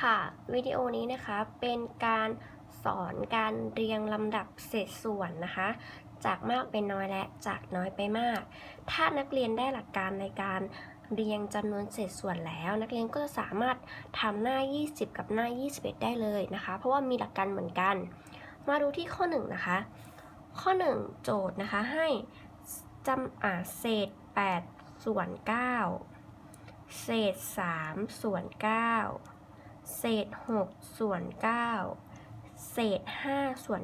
ค่ะวิดีโอนี้นะคะเป็นการสอนการเรียงลำดับเศษส่วนนะคะ จากมากเป็นน้อยและจากน้อยไปมาก ถ้านักเรียนได้หลักการในการเรียงจำนวนเศษส่วนแล้ว นักเรียนก็จะสามารถทำหน้า 20 กับหน้า 21 ได้เลยนะคะ เพราะว่ามีหลักการเหมือนกัน มาดูที่ข้อ 1 นะคะ ข้อ 1 โจทย์นะคะให้จำอ่าเศษ 8 ส่วน 9 เศษ 3 ส่วน 9 เศษ 6 ส่วน 9 เศษ 5 ส่วน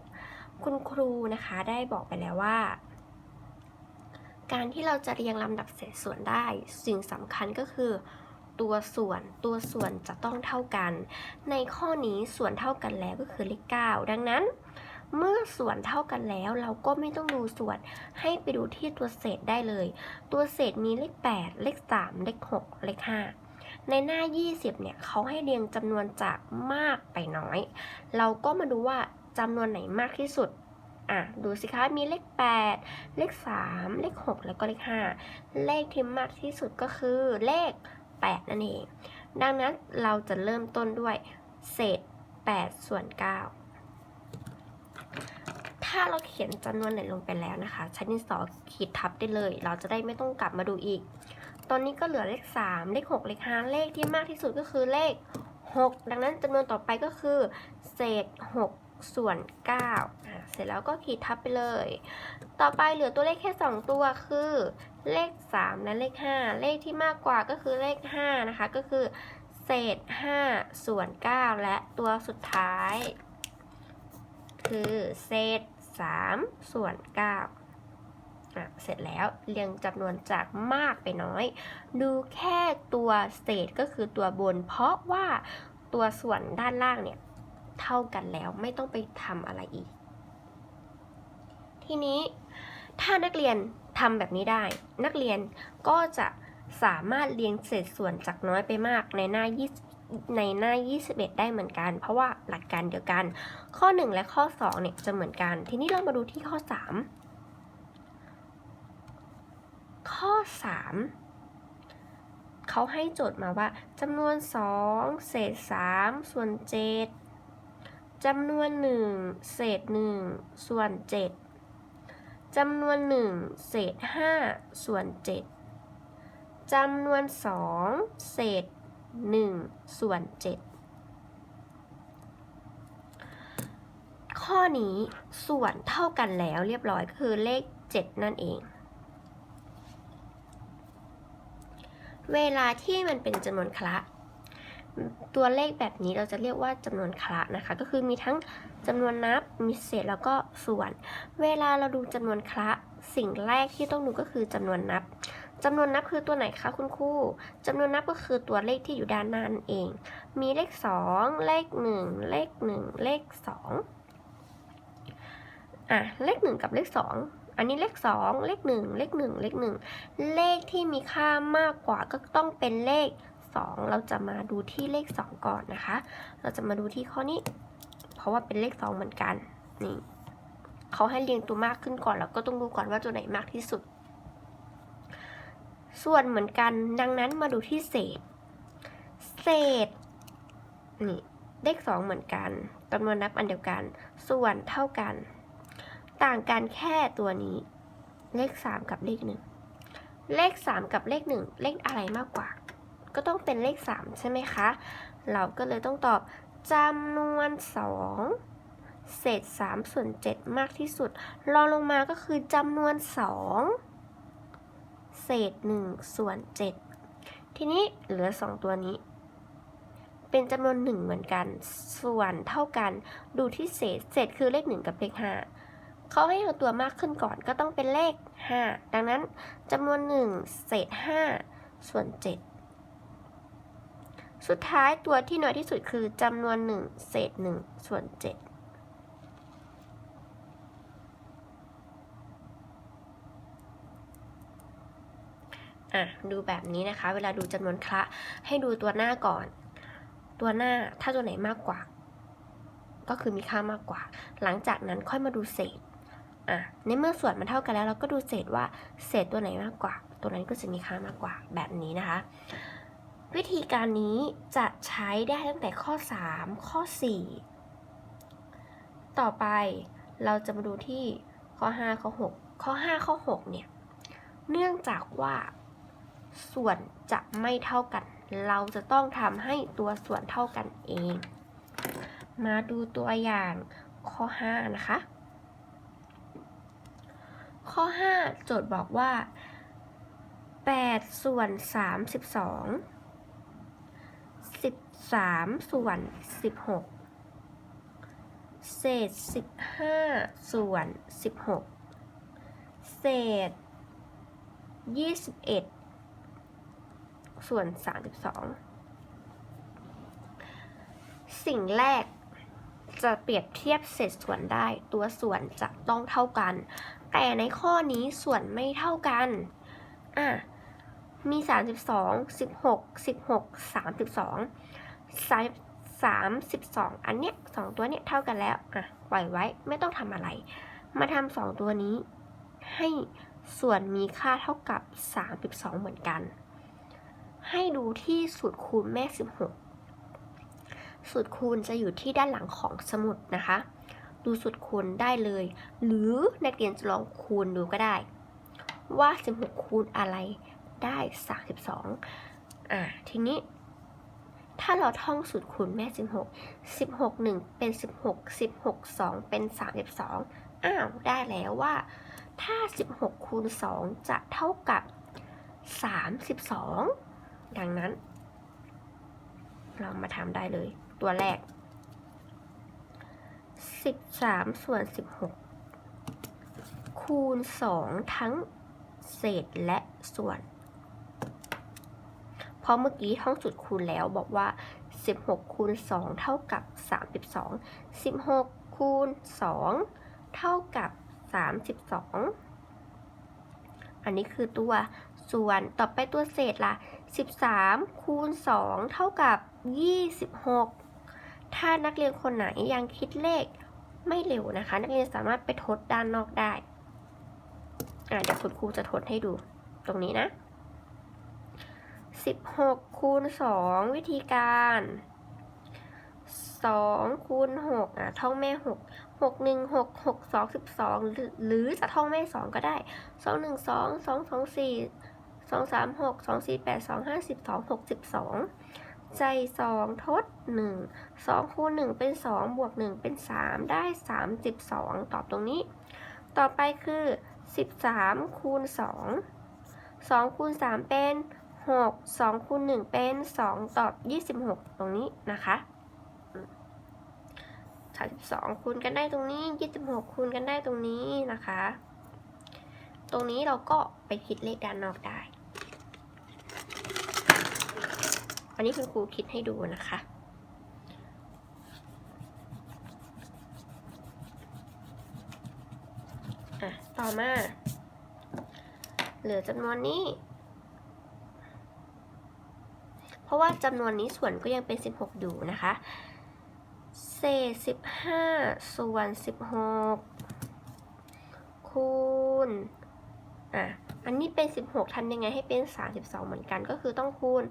9 คุณครูนะคะได้บอกไปแล้วว่า การที่เราจะเรียงลำดับเศษส่วนได้ สิ่งสำคัญก็คือ ตัวส่วนตัวส่วนจะต้องเท่ากัน ในข้อนี้ส่วนเท่ากันแล้วก็คือเลข 9 ดังนั้นเมื่อส่วนเท่ากันแล้วเราก็ไม่ต้องดูส่วนให้ไปดูที่ตัวเศษได้เลย ตัวเศษมีเลข 8 เลข 3 เลข 6 เลข 5 ในหน้า 20 เนี่ยเขาให้เรียงจำนวนจากมากไปน้อย เราก็มาดูว่าจำนวนไหนมากที่สุดอะดูสิคะมีเลข 8 เลข 3 เลข 6 แล้วก็เลข 5 เลขที่มากที่สุดก็คือเลข 8 นั่นเอง ดังนั้นเราจะเริ่มต้นด้วยเศษ 8 ส่วน 9 ถ้าเราเขียนจำนวนไหนลงไปแล้วนะคะ ใช้ดินสอขีดทับได้เลย เราจะได้ไม่ต้องกลับมาดูอีก อนนี้ก็เหลือเลข 3 เลข 6 เลข 5 เลขที่มากที่สุดก็คือเลข 6 ดังนั้นจำนวนต่อไปก็คือ เศษ 6 ส่วน9เสร็จแล้วก็ขีดทับไปเลย ต่อไปเหลือตัวเลขแค่ 2 ตัวคือ เลข 3 และเลข 5 เลขที่มากกว่าก็คือเลข 5 นะคะ ก็คือ เศษ 5 ส่วน 9 และตัวสุดท้าย คือเศษ 3 ส่วน 9 เสร็จแล้วเรียงจำนวนจากมากไปน้อย ดูแค่ตัวเศษก็คือตัวบน เพราะว่าตัวส่วนด้านล่างเนี่ยเท่ากันแล้วไม่ต้องไปทำอะไรอีก ทีนี้ถ้านักเรียนทำแบบนี้ได้ นักเรียนก็จะสามารถเรียงเศษส่วนจากน้อยไปมากในหน้า 20 ในหน้า 21 ได้เหมือนกัน เพราะว่าหลักการเดียวกัน ข้อ 1 และข้อ 2 เนี่ยจะเหมือนกัน ทีนี้เรามาดูที่ข้อ 3 ข้อ 3 เขาให้โจทย์มาว่าจำนวน 2 เศษ 3 ส่วน 7จำนวน 1 เศษ 1 ส่วน 7จำนวน 1 เศษ 5 ส่วน 7จำนวน 2 เศษ 1 ส่วน 7ข้อนี้ส่วนเท่ากันแล้วเรียบร้อยก็คือเลข 7 นั่นเอง เวลาที่มันเป็นจำนวนคละ ตัวเลขแบบนี้เราจะเรียกว่าจำนวนคละนะคะ ก็คือมีทั้งจำนวนนับ มีเศษแล้วก็ส่วน เวลาเราดูจำนวนคละ สิ่งแรกที่ต้องดูก็คือจำนวนนับจำนวนนับคือตัวไหนคะคุณครูจำนวนนับก็คือตัวเลขที่อยู่ด้านหน้านั่นเอง มีเลข 2 เลข 1 เลข 1 เลข2อะเลข 1 กับเลข 2 อันนี้เลข 2 เลข 1 เลข 1 เลข 1 เลขที่มีค่ามากกว่าก็ต้องเป็นเลข 2 เราจะมาดูที่เลข 2 ก่อนนะคะ เราจะมาดูที่ข้อนี้ เพราะว่าเป็นเลข 2 เหมือนกัน นี่เขาให้เรียงตัวมากขึ้นก่อน แล้วก็ต้องดูก่อนว่าตัวไหนมากที่สุด ส่วนเหมือนกัน ดังนั้นมาดูที่เศษ เศษ นี่ เลข 2 เหมือนกันจำนวนนับอันเดียวกัน ส่วนเท่ากัน ต่างกันแค่ตัวนี้ เลข 3 กับเลข 1 เลข 3 กับเลข 1 เลขอะไรมากกว่า ก็ต้องเป็นเลข 3 ใช่ไหมคะ เราก็เลยต้องตอบจำนวน 2 เศษ 3 ส่วน 7 มากที่สุด รองลงมาก็คือจำนวน 2 เศษ 1 ส่วน 7 ทีนี้เหลือ 2 ตัวนี้เป็นจำนวน 1 เหมือนกัน ส่วนเท่ากัน ดูที่เศษ เศษคือเลข 1 กับเลข 5 เขาให้เอาตัวมากขึ้นก่อนก็ต้องเป็นเลข 5 ดังนั้นจำนวน 1 เศษ 5 ส่วน 7 สุดท้ายตัวที่น้อยที่สุดคือจำนวน 1 เศษ 1 ส่วน 7อะดูแบบนี้นะคะ เวลาดูจำนวนคละให้ดูตัวหน้าก่อน ตัวหน้าถ้าตัวไหนมากกว่า ก็คือมีค่ามากกว่า หลังจากนั้นค่อยมาดูเศษ อะในเมื่อส่วนมันเท่ากันแล้วเราก็ดูเศษว่าเศษตัวไหนมากกว่า ตัวนั้นก็จะมีค่ามากกว่าแบบนี้นะคะ วิธีการนี้จะใช้ได้ตั้งแต่ข้อ 3 ข้อ 4 ต่อไปเราจะมาดูที่ข้อ 5 ข้อ 6 ข้อ 5 ข้อ 6 เนี่ย เนื่องจากว่าส่วนจะไม่เท่ากัน เราจะต้องทำให้ตัวส่วนเท่ากันเอง มาดูตัวอย่างข้อ 5 นะคะ ข้อ 5 โจทย์บอกว่า 8 ส่วน 32 13 ส่วน 16 เศษ 15 ส่วน 16 เศษ 21 ส่วน 32 สิ่งแรกจะเปรียบเทียบเศษส่วนได้ตัวส่วนจะต้องเท่ากัน แต่ในข้อนี้ส่วนไม่เท่ากัน อะ มี 32 16 16 32 32 อันเนี้ยสองตัวเนี้ยเท่ากันแล้ว อะ ปล่อยไว้ไม่ต้องทำอะไร มาทำสองตัวนี้ ให้ส่วนมีค่าเท่ากับ 32 เหมือนกัน ให้ดูที่สูตรคูณแม่ 16 สูตรคูณจะอยู่ที่ด้านหลังของสมุดนะคะ ดูสูตรคูณได้เลย หรือนักเรียนจะลองคูณดูก็ได้ ว่า 16 คูณอะไรได้ 32 อ่า ทีนี้ ถ้าเราท่องสูตรคูณแม่ 16 16 1 เป็น 16 16 2 เป็น 32 อ้าว ได้แล้วว่า ถ้า 16 คูณ 2 จะเท่ากับ 32 ดังนั้น เรามาทำได้เลยตัวแรก 13ส่วน16คูณ2ทั้งเศษและส่วน เพราะเมื่อกี้ท่องสูตรคูณแล้วบอกว่า 16 คูณ 2 เท่ากับ 32 16 คูณ 2 เท่ากับ 32 อันนี้คือตัวส่วนต่อไปตัวเศษล่ะ 13 คูณ 2 เท่ากับ 26 ถ้านักเรียนคนไหนยังคิดเลขไม่เร็วนะคะ นักเรียนสามารถไปทดด้านนอกได้อ่าเดี๋ยวคุณครูจะทดให้ดูตรงนี้นะ 16คูณ2วิธีการ2คูณ6อะท่องแม่ 6 6 1 6 6 2 12 หรือหรือจะท่องแม่ 2 ก็ได้ 2 1 2 2 2 4 2 3 6 2 4 8 2 5 12 6 12 ใจ 2 ทด 1 2 คูณ 1 เป็น 2 บวก 1 เป็น 3 ได้ 32 ตอบตรงนี้ ต่อไปคือ 13 คูณ 2 2 คูณ 3 เป็น 6 2 คูณ 1 เป็น 2 ตอบ 26 ตรงนี้นะคะ32คูณกันได้ตรงนี้ 26 คูณกันได้ตรงนี้นะคะ ตรงนี้เราก็ไปคิดเลขด้านนอกได้ อั นนี้คุณครูคิดให้ดูนะคะ อะ ต่อมา เหลือจำนวนนี้ เพราะว่าจำนวนนี้ส่วนก็ยังเป็น 16 อยู่นะคะ เศษ 15 ส่วน 16 คูณ อะอันนี้เป็น 16ทำยังไงให้เป็น 32 เหมือนกัน ก็คือต้องคูณ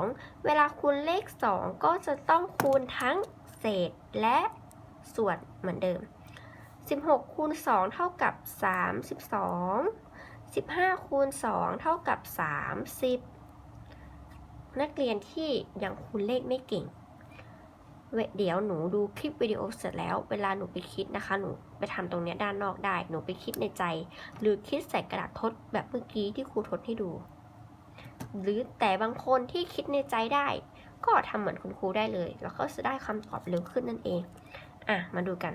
2 เวลาคูณเลข 2 ก็จะต้องคูณทั้งเศษและส่วนเหมือนเดิม 16 คูณ 2 เท่ากับ 32 15 คูณ 2 เท่ากับ 30 นักเรียนที่ยังคูณเลขไม่เก่ง เดี๋ยวหนูดูคลิปวิดีโอเสร็จแล้ว เวลาหนูไปคิดนะคะ หนูไปทำตรงเนี้ยด้านนอกได้ หนูไปคิดในใจ หรือคิดใส่กระดาษทดแบบเมื่อกี้ที่ครูทดให้ดู หรือแต่บางคนที่คิดในใจได้ ก็ทำเหมือนคุณครูได้เลย แล้วก็จะได้คำตอบเร็วขึ้นนั่นเอง อะ มาดูกัน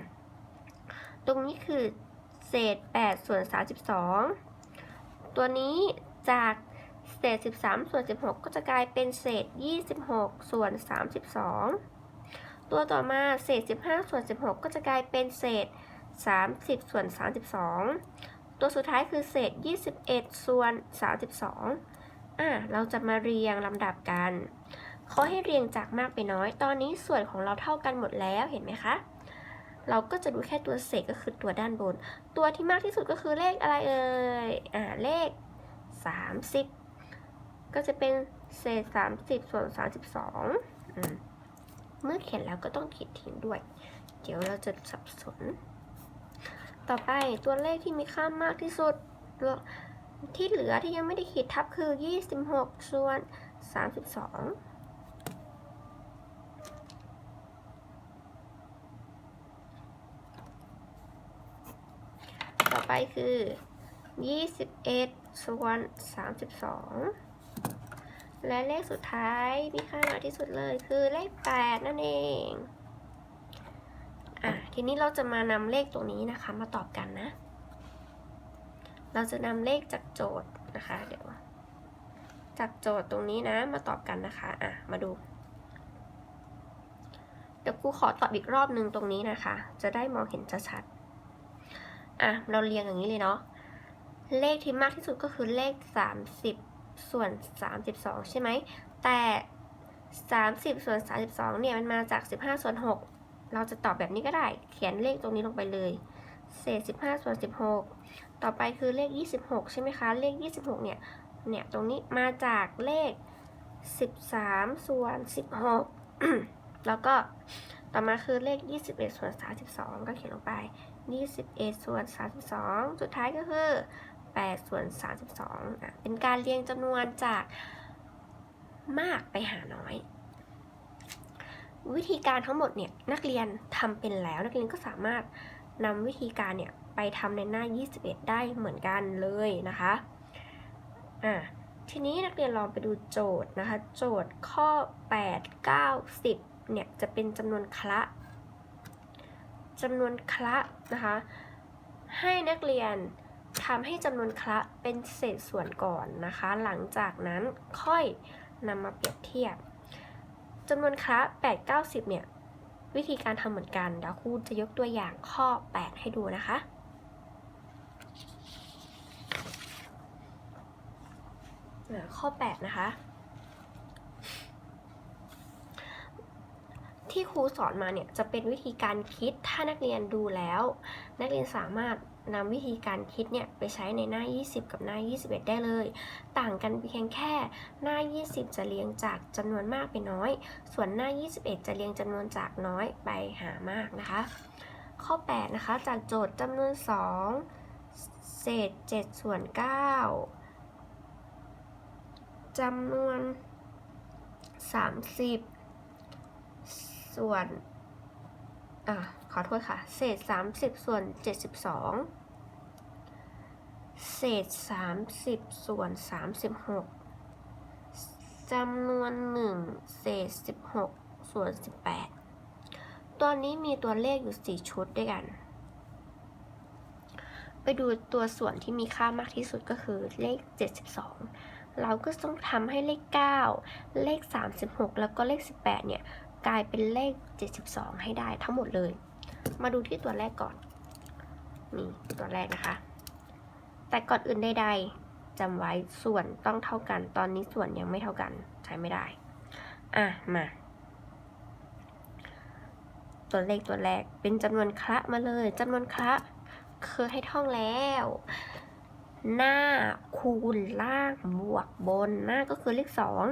ตรงนี้คือเศษ 8 ส่วน 32 ตัวนี้จากเศษ 13 ส่วน 16 ก็จะกลายเป็นเศษ 26 ส่วน 32 ตัวต่อมาเศษ 15 ส่วน 16 ก็จะกลายเป็นเศษ 30 ส่วน 32 ตัวสุดท้ายคือเศษ 21 ส่วน 32 อะเราจะมาเรียงลำดับกันเขาให้เรียงจากมากไปน้อย ตอนนี้ส่วนของเราเท่ากันหมดแล้วเห็นไหมคะ เราก็จะดูแค่ตัวเศษก็คือตัวด้านบน ตัวที่มากที่สุดก็คือเลขอะไรเอ่ย อ่าเลข 30 ก็จะเป็นเศษสามสิบส่วนสามสิบสองเมื่อเขียนแล้วก็ต้องขีดทิ้งด้วย เดี๋ยวเราจะสับสน ต่อไปตัวเลขที่มีค่ามากที่สุด ที่เหลือที่ยังไม่ได้ขีดทับคือ 26 ส่วน 32ต่อไปคือ 21 ส่วน 32 และเลขสุดท้ายมีค่าน้อยที่สุดเลยคือเลข 8 นั่นเอง อะ ทีนี้เราจะมานำเลขตัวนี้นะคะ มาตอบกันนะ เราจะนำเลขจากโจทย์นะคะ เดี๋ยวจากโจทย์ตรงนี้นะมาตอบกันนะคะ อะ มาดู เดี๋ยวครูขอตอบอีกรอบหนึ่งตรงนี้นะคะ จะได้มองเห็นชัดๆอะ เราเรียงอย่างนี้เลยเนาะ เลขที่มากที่สุดก็คือเลข 30 ส่วน 32 ใช่ไหม แต่ 30 ส่วน 32 เนี่ยมันมาจาก 15 ส่วน 6 เราจะตอบแบบนี้ก็ได้ เขียนเลขตรงนี้ลงไปเลย เศษ 15 ส่วน 16 ต่อไปคือเลข 26 ใช่ไหมคะ เลข 26 เนี่ย เนี่ย ตรงนี้มาจากเลข 13 ส่วน 16 แล้วก็ต่อมาคือเลข 21 ส่วน 32 ก็เขียนลงไป 21 ส่วน 32 สุดท้ายก็คือ 8 ส่วน 32อะเป็นการเรียงจำนวนจากมากไปหาน้อย วิธีการทั้งหมดเนี่ยนักเรียนทำเป็นแล้วนักเรียนก็สามารถนำวิธีการเนี่ย ไปทำในหน้า 21 ได้เหมือนกันเลยนะคะอะทีนี้นักเรียนลองไปดูโจทย์นะคะ โจทย์ข้อ 8 9 10 เนี่ยจะเป็นจำนวนคละจำนวนคละนะคะ ให้นักเรียนทำให้จำนวนคละเป็นเศษส่วนก่อนนะคะ หลังจากนั้นค่อยนำมาเปรียบเทียบจำนวนคละ8 90เนี่ย วิธีการทำเหมือนกันเดี๋ยวครูจะยกตัวอย่างข้อ 8 ให้ดูนะคะอ่า ข้อ 8 นะคะ ที่ครูสอนมาเนี่ยจะเป็นวิธีการคิดถ้านักเรียนดูแล้ว นักเรียนสามารถนำวิธีการคิดเนี่ยไปใช้ในหน้า 20 กับหน้า 21 ได้เลย ต่างกันเพียงแค่หน้า 20 จะเรียงจากจำนวนมากไปน้อย ส่วนหน้า 21 จะเรียงจำนวนจากน้อยไปหามากนะคะ ข้อ 8 นะคะ จากโจทย์จำนวน 2 เศษ 7 ส่วน 9 จำนวน 30 ส่วนอะขอโทษค่ะ เศษ 30 ส่วน 72 เศษ 30 ส่วน 36จำนวน 1 เศษ 16 ส่วน 18ตัวนี้มีตัวเลขอยู่ 4 ชุดด้วยกัน ไปดูตัวส่วนที่มีค่ามากที่สุดก็คือเลข 72 เราก็ต้องทำให้เลข 9 เลข 36 แล้วก็เลข 18 เนี่ย กลายเป็นเลข 72 ให้ได้ทั้งหมดเลย มาดูที่ตัวแรกก่อน นี่ตัวแรกนะคะ แต่ก่อนอื่นใดๆจำไว้ส่วนต้องเท่ากัน ตอนนี้ส่วนยังไม่เท่ากันใช้ไม่ได้ อะ มา ตัวเลขตัวแรกเป็นจำนวนคละมาเลยจำนวนคละเคยให้ท่องแล้ว หน้าคูณล่างบวกบน หน้าก็คือเลขสอง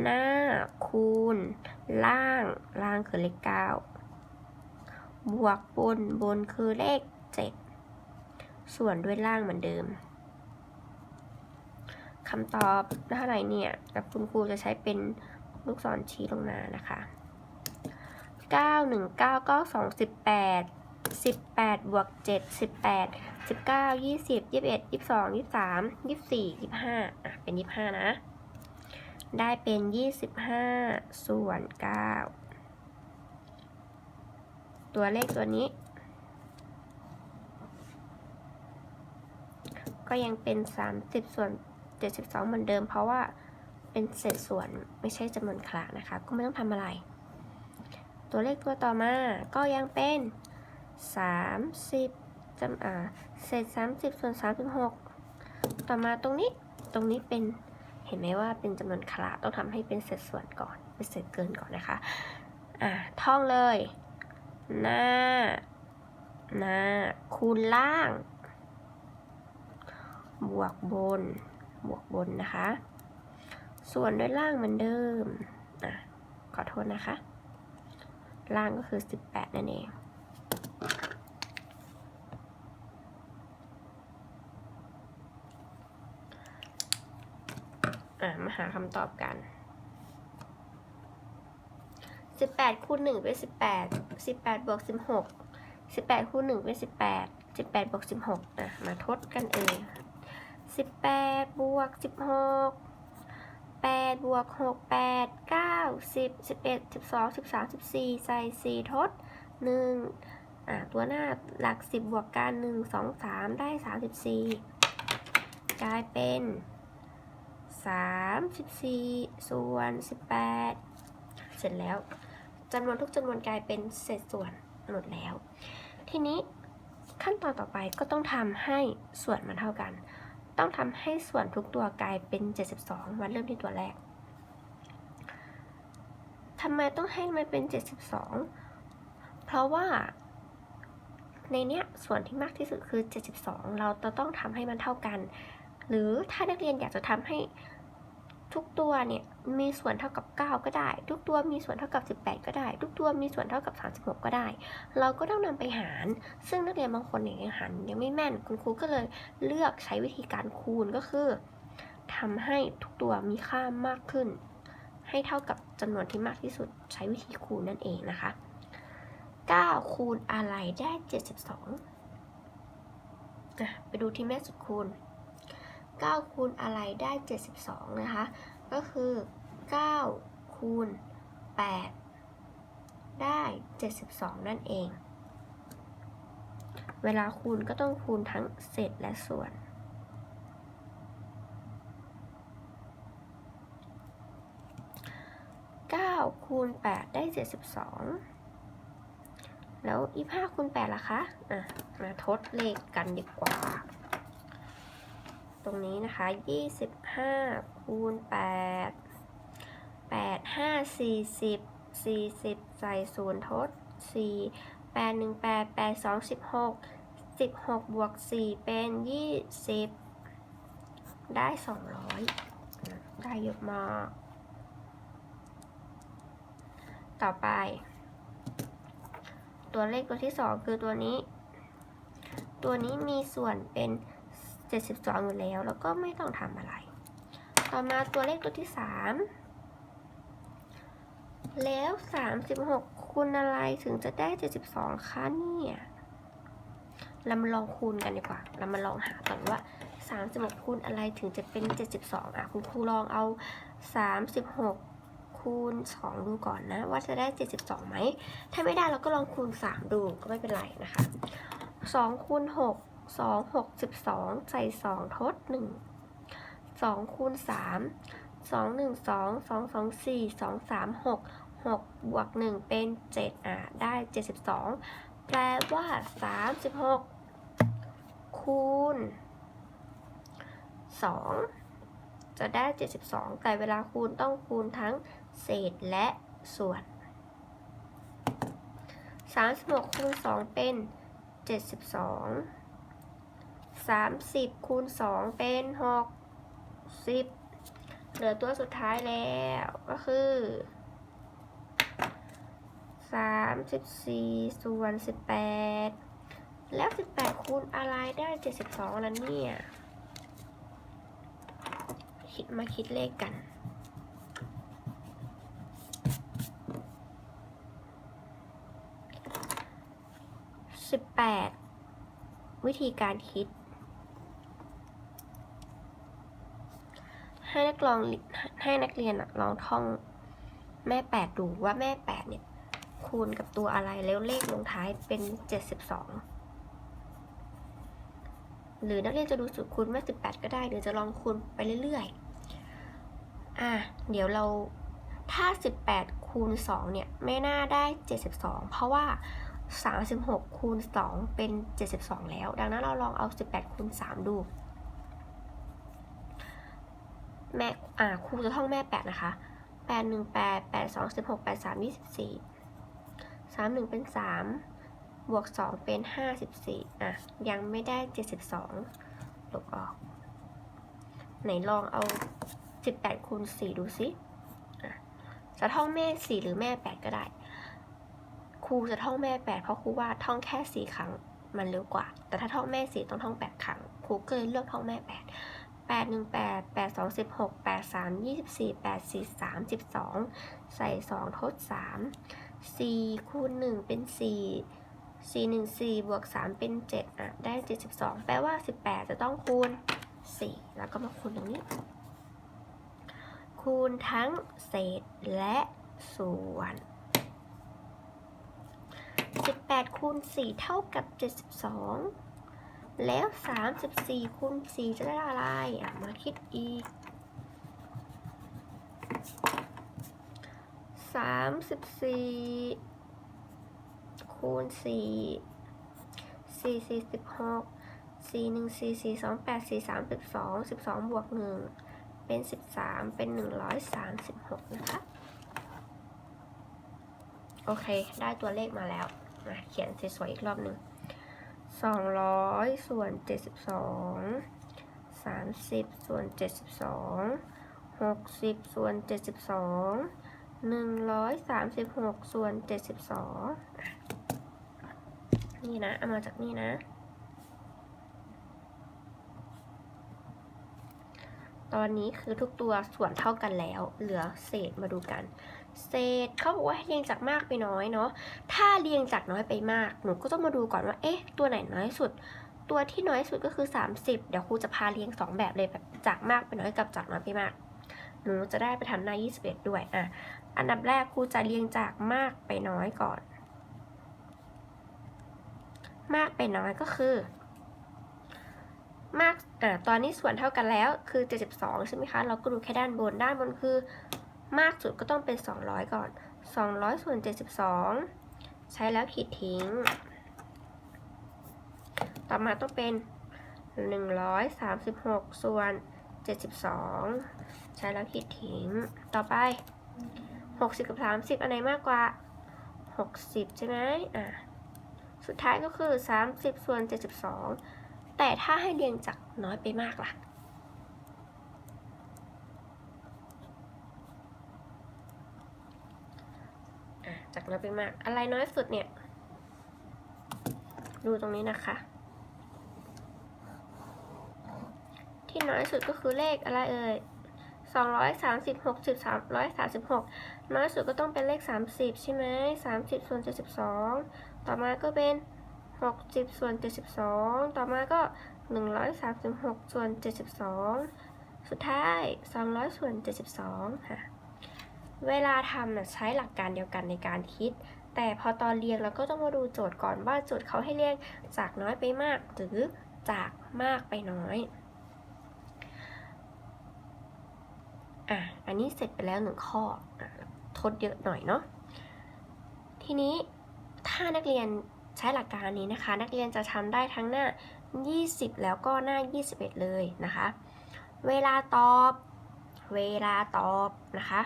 หน้าคูณ ล่างล่างคือเลขเก้าบวกบนบนคือเลขเจ็ดส่วนด้วยล่างเหมือนเดิมคำตอบเท่าไหร่เนี่ยกับคุณครูจะใช้เป็นลูกศรชี้ลงมานะคะ 9 1 9ก็2 18 18บวก7 18 19 20 21 22 23 24 25อะเป็น 25 นะ ได้เป็น 25 ส่วน 9 ตัวเลขตัวนี้ ก็ยังเป็น 30 ส่วน 72 เหมือนเดิม เพราะว่าเป็นเศษส่วนไม่ใช่จำนวนคละนะคะ ก็ไม่ต้องทำอะไร ตัวเลขตัวต่อมาก็ยังเป็น 30จำอ่าเศษ30 ส่วน 36 ต่อมาตรงนี้ตรงนี้เป็นเห็นไหมว่าเป็นจำนวนคละต้องทำให้เป็นเศษส่วนก่อน เป็นเศษเกินก่อนนะคะ อ่าท่องเลย หน้า หน้า คูณล่าง บวกบน บวกบนนะคะ ส่วนด้วยล่างเหมือนเดิม อะ ขอโทษนะคะ ล่างก็คือ 18 นั่นเอง อะมาหาคำตอบกัน 18 คูณ1เป็น18 18 บวก 16 18 คูณ1เป็น18 18 บวก 16อะมาทดกันเอง 18 บวก 16 8บวก6 8 9 10 11 12 13 14 ใส่ 4 ทด 1 อะ ตัวหน้าหลัก 10 บวกกัน 1 2 3 ได้ 34 กลายเป็น 34 ส่วน 18 เสร็จแล้วจำนวนทุกจำนวนกลายเป็นเศษส่วนหมดแล้ว ทีนี้ขั้นตอนต่อไปก็ต้องทำให้ส่วนมันเท่ากัน ต้องทำให้ส่วนทุกตัวกลายเป็น 72 วันเริ่มที่ตัวแรกทำไมต้องให้มันเป็น 72 เพราะว่า ในเนี้ยส่วนที่มากที่สุดคือ 72 เราจะต้องทำให้มันเท่ากัน หรือถ้านักเรียนอยากจะทำให้ ทุกตัวเนี่ยมีส่วนเท่ากับ 9 ก็ได้ ทุกตัวมีส่วนเท่ากับ 18 ก็ได้ ทุกตัวมีส่วนเท่ากับ 36 ก็ได้ เราก็ต้องนำไปหาร ซึ่งนักเรียนบางคนเนี่ยยังหารยังไม่แม่นคุณครูก็เลยเลือกใช้วิธีการคูณก็คือทำให้ทุกตัวมีค่ามากขึ้น ให้เท่ากับจำนวนที่มากที่สุดใช้วิธีคูณนั่นเองนะคะ 9 คูณอะไรได้ 72ไปดูที่แม่สุดคูณ 9คูณอะไรได้ 72 นะคะ ก็คือ 9 คูณ 8 ได้ 72 นั่นเอง เวลาคูณก็ต้องคูณทั้งเศษและส่วน 9 คูณ 8 ได้ 72แล้ว 25คูณ8ล่ะคะ อะ มาทดเลขกันดีกว่า ตรงนี้นะคะ 25คูณ8 8 5 40 40 ใส่ศูนย์ทด 4 8 1 8 8 2 16 16 บวก 4 เป็น 20 ได้ 200 ได้เยอะมาก ต่อไป ตัวเลขตัวที่ 2 คือตัวนี้ ตัวนี้มีส่วนเป็น 72อยู่แล้ว แล้วก็ไม่ต้องทำอะไร ต่อมาตัวเลขตัวที่ 3 แล้ว 36 คูณอะไรถึงจะได้ 72คะเนี่ยเรามาลองคูณกันดีกว่า เรามาลองหาก่อนว่า 36 คูณอะไรถึงจะเป็น 72 อะ คุณครูลองเอา 36คูณ 2 ดูก่อนนะ ว่าจะได้ 72ไหม ถ้าไม่ได้เราก็ลองคูณ 3 ดูก็ไม่เป็นไรนะคะ 2 คูณ 6 สองหกสิบสองใส่สองทดหนึ่งสองคูณสามสองหนึ่งสองสองสองสี่สองสามหกหกบวกหนึ่งเป็นเจ็ดอะได้เจ็ดสิบสองแปลว่าสามสิบหกคูณสองจะได้เจ็ดสิบสองแต่เวลาคูณต้องคูณทั้งเศษและส่วนสามสิบหกคูณสองเป็นเจ็ดสิบสองสามสิบคูณสองเป็นหกสิบเหลือตัวสุดท้ายแล้วก็คือสามสิบสี่ส่วนสิบแปดแล้วสิบแปดคูณอะไรได้เจ็ดสิบสองแล้วเนี่ยคิดมาคิดเลขกันสิบแปดวิธีการคิด ให้นัก ลองให้นักเรียนอะลองท่องแม่แปดดูว่าแม่แปดเนี่ย คูณกับตัวอะไรแล้วเลขลงท้ายเป็นเจ็ดสิบสองหรือนักเรียนจะดูสูตรคูณแม่สิบแปดก็ได้หรือจะลองคูณไปเรื่อยๆ อะ เดี๋ยวเราถ้าสิบแปดคูณสองเนี่ย ไม่น่าได้เจ็ดสิบสองเพราะว่า36คูณ2เป็น72แล้ว ดังนั้นเราลองเอา18คูณ3ดู แม่อ่าครูจะท่องแม่8นะคะ8 1 8 8 2 16 8 3 24 3 1เป็น3บวก2เป็น54อะยังไม่ได้72ลบออก ไหนลองเอา18คูณ4ดูสิจะท่องแม่4หรือแม่8ก็ได้ ครูจะท่องแม่8เพราะครูว่าท่องแค่4ครั้งมันเร็วกว่า แต่ถ้าท่องแม่4ต้องท่อง8ครั้ง ครูก็เลยเลือกท่องแม่8 8 1 8 8 2 16 8 3 24 8 4 3 12ใส่ 2 ทด 3 4คูณ1เป็น 4 4 1 4 บวก 3 เป็น 7 อะ ได้ 72 แปลว่า 18 จะต้องคูณ 4 แล้วก็มาคูณตรงนี้ คูณทั้งเศษและส่วน 18 คูณ 4 เท่ากับ 72 แล้ว 34คูณ4จะได้อะไรอะมาคิดอีก 34คูณ4 4 46 4 1 4 4 2 8 4 3 12 12 บวก 1 เป็น 13 เป็น 136 นะคะ โอเค ได้ตัวเลขมาแล้วมาเขียนสวยๆอีกรอบหนึ่ง 200ส่วน72 30ส่วน72 60ส่วน72 136ส่วน72อะนี่นะ เอามาจากนี่นะ ตอนนี้คือทุกตัวส่วนเท่ากันแล้ว เหลือเศษมาดูกัน เศษเขาบอกว่าให้เรียงจากมากไปน้อยเนาะ ถ้าเรียงจากน้อยไปมาก หนูก็ต้องมาดูก่อนว่า เอ๊ะ ตัวไหนน้อยสุด ตัวที่น้อยสุดก็คือ 30 เดี๋ยวครูจะพาเรียง 2 แบบเลยแบบจากมากไปน้อยกับจากน้อยไปมาก หนูจะได้ไปทำหน้า21 ด้วย อะ อันดับแรกครูจะเรียงจากมากไปน้อยก่อน มากไปน้อยก็คือ มาก อะ ตอนนี้ส่วนเท่ากันแล้วคือ 72 ใช่ไหมคะ เราก็ดูแค่ด้านบน ด้านบนคือ มากสุดก็ต้องเป็น 200 ก่อน 200 ส่วน 72 ใช้แล้วขีดทิ้ง ต่อมาต้องเป็น 136 ส่วน 72 ใช้แล้วขีดทิ้ง ต่อไป 60 กับ 30 อันไหนมากกว่า 60 ใช่ไหมอะ สุดท้ายก็คือ 30 ส่วน 72 แต่ถ้าให้เรียงจากน้อยไปมากล่ะ จากน้อยไปมาก อะไรน้อยสุดเนี่ย ดูตรงนี้นะคะ ที่น้อยสุดก็คือเลขอะไรเอ่ยสองร้อยสามสิบหกสิบสามร้อยสามสิบหกน้อยสุดก็ต้องเป็นเลขสามสิบใช่ไหมสามสิบส่วนเจ็ดสิบสองต่อมาก็เป็นหกสิบส่วนเจ็ดสิบสองต่อมาก็หนึ่งร้อยสามสิบหกส่วนเจ็ดสิบสองสุดท้ายสองร้อยส่วนเจ็ดสิบสองค่ะ เวลาทำน่ะใช้หลักการเดียวกันในการคิด แต่พอตอนเรียงเราก็ต้องมาดูโจทย์ก่อนว่าโจทย์เขาให้เรียงจากน้อยไปมาก หรือจากมากไปน้อยอะอันนี้เสร็จไปแล้วหนึ่งข้อทดเยอะหน่อยเนาะทีนี้ถ้านักเรียนใช้หลักการนี้นะคะ นักเรียนจะทำได้ทั้งหน้า 20 แล้วก็หน้า 21 เลยนะคะ เวลาตอบ เวลาตอบนะคะ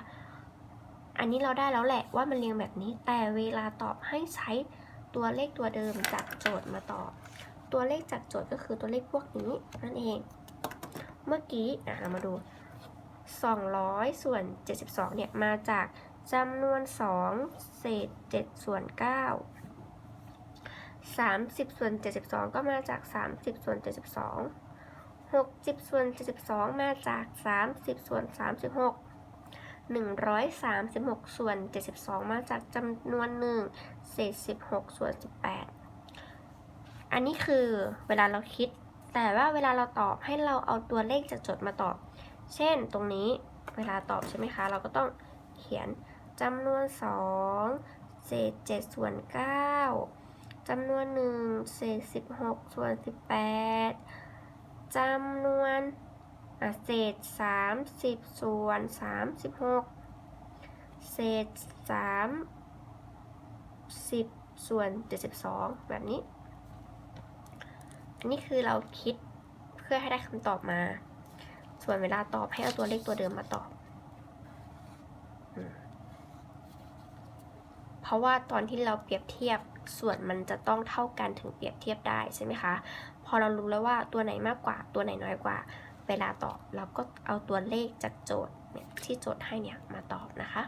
อันนี้เราได้แล้วแหละว่ามันเรียงแบบนี้ แต่เวลาตอบให้ใช้ตัวเลขตัวเดิมจากโจทย์มาตอบ ตัวเลขจากโจทย์ก็คือตัวเลขพวกนี้นั่นเอง เมื่อกี้อะเรามาดู 200 ส่วน 72 เนี่ย มาจากจำนวน 2 เศษ 7 ส่วน 9 30 ส่วน 72 ก็มาจาก 30 ส่วน 72 60 ส่วน 72 มาจาก 30 ส่วน 36 136 ส่วน 72 มาจากจำนวน1เศษ 16 ส่วน 18 อันนี้คือเวลาเราคิด แต่ว่าเวลาเราตอบให้เราเอาตัวเลขจากโจทย์มาตอบ เช่นตรงนี้เวลาตอบใช่ไหมคะ เราก็ต้องเขียนจำนวน 2 เศษ 7 ส่วน 9จำนวน 1 เศษ 16 ส่วน 18จำนวน เศษ30ส่วน36เศษ30ส่วน72แบบนี้ อันนี้คือเราคิดเพื่อให้ได้คำตอบมา ส่วนเวลาตอบให้เอาตัวเลขตัวเดิมมาตอบ เพราะว่าตอนที่เราเปรียบเทียบส่วนมันจะต้องเท่ากันถึงเปรียบเทียบได้ใช่ไหมคะ พอเรารู้แล้วว่าตัวไหนมากกว่าตัวไหนน้อยกว่า เวลาตอบเราก็เอาตัวเลขจากโจทย์เนี่ยที่โจทย์ให้เนี่ยมาตอบนะคะ